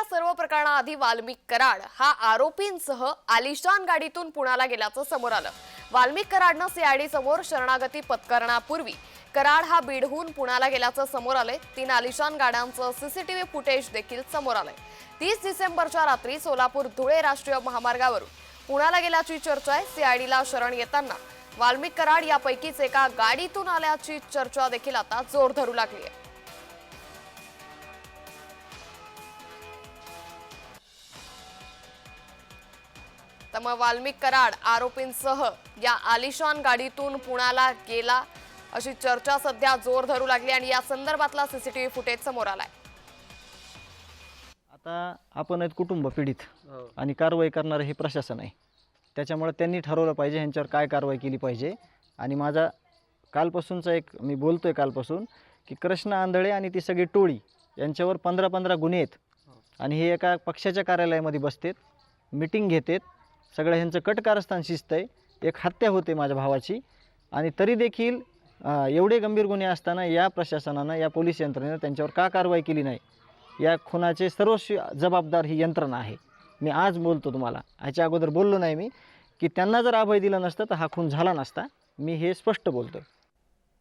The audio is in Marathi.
या सर्व प्रकरणाआधी वाल्मिक कराड हा आरोपींसह आलिशान गाडीतून पुण्याला गेल्याचं समोर आलं. वाल्मिक कराडनं सीआयडी समोर शरणागती पत्करण्यापूर्वी कराड हा बीडहून पुण्याला गेल्याचं समोर आलंय. तीन आलिशान गाड्यांचं सीसीटीव्ही फुटेज देखील समोर आलंय. तीस डिसेंबरच्या रात्री सोलापूर धुळे राष्ट्रीय महामार्गावरून पुण्याला गेल्याची चर्चा आहे. सीआयडीला शरण येताना वाल्मिक कराड यापैकीच एका गाडीतून आल्याची चर्चा देखील आता जोर धरू लागली आहे. तर मग वाल्मिक कराड आरोपींसह या आलिशान गाडीतून पुण्याला गेला. अशी चर्चा सध्या जोर धरू लागली आणि या संदर्भातला सीसीटीव्ही फुटेज समोर आलाय. आता आपण आहेत कुटुंब पीडित आणि कारवाई करणारं हे प्रशासन आहे. त्याच्यामुळे त्यांनी ठरवलं पाहिजे ह्यांच्यावर काय कारवाई केली पाहिजे. आणि माझा कालपासूनचा एक मी बोलतो आहे कालपासून की कृष्ण आंधळे आणि ती सगळी टोळी यांच्यावर पंधरा पंधरा गुन्हे आहेत. आणि हे एका पक्षाच्या कार्यालयामध्ये बसतेत मिटिंग घेतेत. सगळं ह्यांचं कट कारस्थान शिस्त आहे एक हत्या होते माझ्या भावाची. आणि तरी देखील एवढे गंभीर गुन्हे असताना या प्रशासनानं या पोलीस यंत्रणेनं त्यांच्यावर का कारवाई केली नाही? या खुनाचे सर्वस्वी जबाबदार ही यंत्रणा आहे. मी आज बोलतो तुम्हाला. ह्याच्या अगोदर बोललो नाही मी की त्यांना जर अभय दिलं नसतं तर हा खून झाला नसता. मी हे स्पष्ट बोलतो